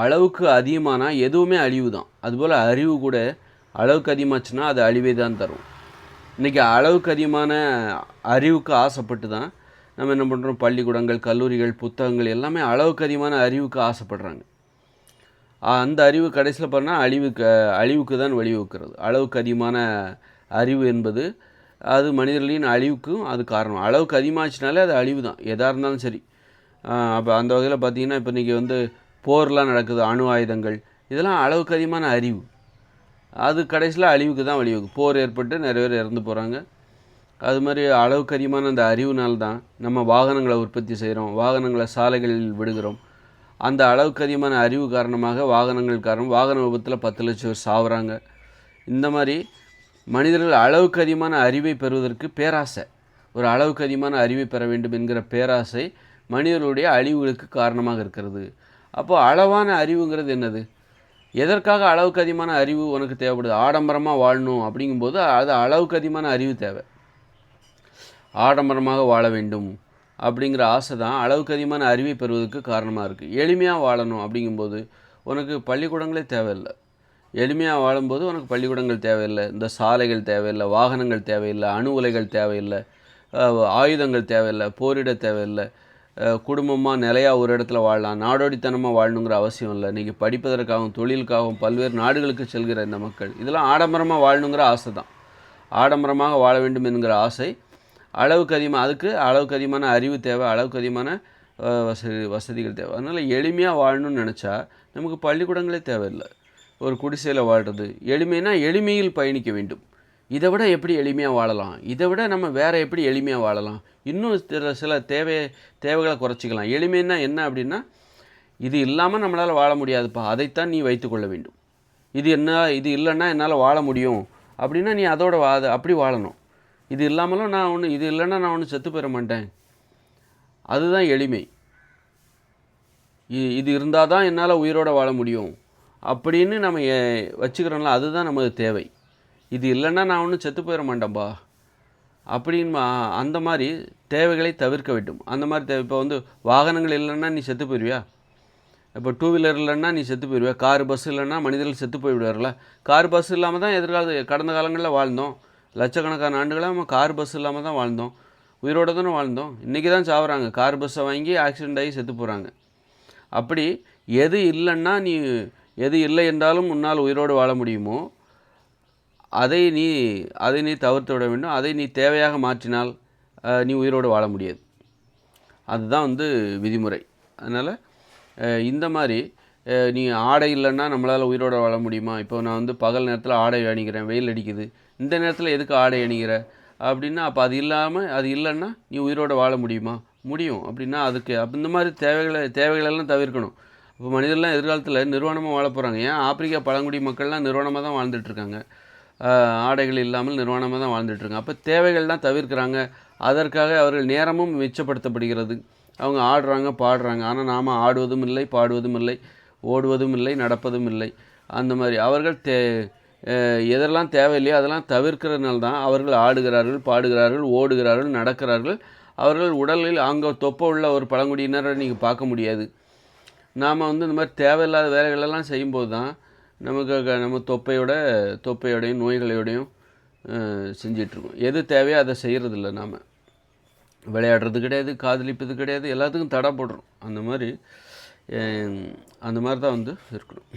அளவுக்கு அதிகமானால் எதுவுமே அழிவு தான் அதுபோல் அறிவு கூட அளவுக்கு அதிகமாச்சுன்னா அது அழிவே தான் தரும். இன்றைக்கி அளவுக்கு அதிகமான அறிவுக்கு ஆசைப்பட்டு தான் நம்ம என்ன பண்ணுறோம் பள்ளிக்கூடங்கள் கல்லூரிகள் புத்தகங்கள் எல்லாமே அளவுக்கு அதிகமான அறிவுக்கு ஆசைப்படுறாங்க. அந்த அறிவு கடைசியில் பண்ணால் அழிவுக்கு அழிவுக்கு தான் வழிவகுக்கிறது அளவுக்கு அதிகமான அறிவு என்பது அது மனிதர்களின் அழிவுக்கும் அது காரணம். அளவுக்கு அதிகமாகச்சுனாலே அது அழிவு தான் எதாக இருந்தாலும் சரி. அப்போ அந்த வகையில் பார்த்தீங்கன்னா இப்போ இன்றைக்கி வந்து போர்லாம் நடக்குது அணு ஆயுதங்கள். இதெல்லாம் அளவுக்கு அதிகமான அறிவு. அது கடைசியில் அழிவுக்கு தான் வழிவகுக்கும் போர் ஏற்பட்டு நிறைய பேர் இறந்து போகிறாங்க அது மாதிரி அளவுக்கு அதிகமான அந்த அறிவுனால தான் நம்ம வாகனங்களை உற்பத்தி செய்கிறோம் வாகனங்களை சாலைகளில் விடுகிறோம். அந்த அளவுக்கு அதிகமான அறிவு காரணமாக வாகனங்கள் காரணம் வாகன விபத்தில் பத்து லட்சம் பேர் சாவுறாங்க. இந்த மாதிரி மனிதர்கள் அளவுக்கு அதிகமான அறிவை பெறுவதற்கு பேராசை. ஒரு அளவுக்கு அதிகமான அறிவை பெற வேண்டும் என்கிற பேராசை மனிதர்களுடைய அழிவுகளுக்கு காரணமாக இருக்கிறது. அப்போது அளவான அறிவுங்கிறது என்னது? எதற்காக அளவுக்கு அதிகமான அறிவு உனக்கு தேவைப்படுது? ஆடம்பரமாக வாழணும் அப்படிங்கும்போது அது அளவுக்கு அதிகமான அறிவு தேவை. ஆடம்பரமாக வாழ வேண்டும் அப்படிங்கிற ஆசை தான் அளவுக்கு அதிகமான அறிவை பெறுவதற்கு காரணமாக இருக்குது எளிமையாக வாழணும் அப்படிங்கும்போது உனக்கு பள்ளிக்கூடங்களே தேவையில்லை. எளிமையாக வாழும்போது உனக்கு பள்ளிக்கூடங்கள் தேவையில்லை. இந்த சாலைகள் தேவையில்லை வாகனங்கள் தேவையில்லை அணு உலைகள் தேவையில்லை ஆயுதங்கள் தேவையில்லை போரிட தேவையில்லை. குடும்பமாக நிலையாக ஒரு இடத்துல வாழலாம். நாடோடித்தனமாக வாழணுங்கிற அவசியம் இல்லை. நீங்கள் படிப்பதற்காகவும் தொழிலுக்காகவும் பல்வேறு நாடுகளுக்கு செல்கிற இந்த மக்கள். இதெல்லாம் ஆடம்பரமாக வாழணுங்கிற ஆசை தான் ஆடம்பரமாக வாழ வேண்டும் என்கிற ஆசை. அளவுக்கு அதிகமாக அதுக்கு அளவுக்கு அதிகமான அறிவு தேவை. அளவுக்கு அதிகமான வசதி வசதிகள் தேவை. அதனால் எளிமையாக வாழணும்னு நினச்சா நமக்கு பள்ளிக்கூடங்களே தேவையில்லை. ஒரு குடிசையில் வாழ்கிறது எளிமைனா எளிமையில் பயணிக்க வேண்டும். இதை விட எப்படி எளிமையாக வாழலாம்? இதை விட நம்ம வேறு எப்படி எளிமையாக வாழலாம்? இன்னும் சில சில தேவை தேவைகளை குறைச்சிக்கலாம். எளிமைன்னா என்ன அப்படின்னா இது இல்லாமல் நம்மளால் வாழ முடியாதுப்பா. அதைத்தான் நீ வைத்துக்கொள்ள வேண்டும். இது என்ன இது இல்லைன்னா என்னால் வாழ முடியும். அப்படின்னா நீ அதோட வா அப்படி வாழணும். இது இல்லாமலும் நான் ஒன்று இது இல்லைன்னா நான் ஒன்று செத்து போயிட மாட்டேன். அதுதான் எளிமை. இது இருந்தால் தான் என்னால் உயிரோடு வாழ முடியும். அப்படின்னு நம்ம வச்சுக்கிறோம்ல அதுதான் நமது தேவை. இது இல்லைன்னா நான் ஒன்றும் செத்து போயிட மாட்டேன்பா. அப்படின்னு அந்த மாதிரி தேவைகளை தவிர்க்க வேண்டும். அந்த மாதிரி தேவை இப்போ வந்து வாகனங்கள் இல்லைன்னா நீ செத்து போயிடுவியா இப்போ டூ வீலர் இல்லைன்னா நீ செத்து போயிடுவியா கார் பஸ் இல்லைன்னா மனிதர்கள் செத்து போய்விடுவார்ல கார் பஸ் இல்லாமல் தான் எதிர்கால கடந்த காலங்களில் வாழ்ந்தோம். லட்சக்கணக்கான ஆண்டுகளாக நம்ம கார் பஸ் இல்லாமல் தான் வாழ்ந்தோம். உயிரோடு தானே வாழ்ந்தோம். இன்றைக்கி தான் சாவுறாங்க. கார் பஸ்ஸை வாங்கி ஆக்சிடெண்ட் ஆகி செத்து போகிறாங்க அப்படி எது இல்லைன்னா நீ எது இல்லை என்றாலும் உன்னால் உயிரோடு வாழ முடியுமோ அதை நீ அதை நீ தவிர்த்து விட வேண்டும். அதை நீ தேவையாக மாற்றினால் நீ உயிரோடு வாழ முடியாது. அதுதான் வந்து விதிமுறை. அதனால் இந்த மாதிரி நீ ஆடை இல்லைன்னா நம்மளால் உயிரோடு வாழ முடியுமா? இப்போ நான் வந்து பகல் நேரத்தில் ஆடை அணிகிறேன் வெயில் அடிக்குது. இந்த நேரத்தில் எதுக்கு ஆடை அணிகிற? அப்படின்னா அப்போ அது இல்லாமல் அது இல்லைன்னா நீ உயிரோடு வாழ முடியுமா? முடியும். அப்படின்னா அதுக்கு அப்போ இந்த மாதிரி தேவைகளை தேவைகளெல்லாம் தவிர்க்கணும். இப்போ மனிதர்லாம் எதிர்காலத்தில் நிறுவனமாக வாழ போகிறாங்க ஏன்? ஆப்பிரிக்கா பழங்குடி மக்கள்லாம் நிறுவனமாக தான் வாழ்ந்துட்டுருக்காங்க ஆடைகள் இல்லாமல் நிர்வாணமாக தான் வாழ்ந்துட்டுருக்காங்க. அப்போ தேவைகள் தான் தவிர்க்கிறாங்க. அதற்காக அவர்கள் நேரமும் மிச்சப்படுத்தப்படுகிறது. அவங்க ஆடுறாங்க பாடுறாங்க. ஆனால் நாம் ஆடுவதும் இல்லை பாடுவதும் இல்லை ஓடுவதும் இல்லை நடப்பதும் இல்லை. அந்த மாதிரி அவர்கள் தே எதெல்லாம் தேவையில்லையோ அதெல்லாம் தவிர்க்கிறதுனால தான் அவர்கள் ஆடுகிறார்கள் பாடுகிறார்கள் ஓடுகிறார்கள் நடக்கிறார்கள். அவர்கள் உடலில் அங்கே தொப்ப உள்ள ஒரு பழங்குடியினரை நீங்கள் பார்க்க முடியாது. நாம் வந்து இந்த மாதிரி தேவையில்லாத வேலைகளெல்லாம் செய்யும்போது தான் நமக்கு நம்ம தொப்பையோட தொப்பையோடையும் நோய்களையோடையும் செஞ்சிட்ருக்கோம். எது தேவையோ அதை செய்கிறதில்ல நாம். விளையாடுறது கிடையாது காதலிப்பது கிடையாது எல்லாத்துக்கும் தடை போடுறோம். அந்த மாதிரி அந்த மாதிரி தான் வந்து இருக்கணும்.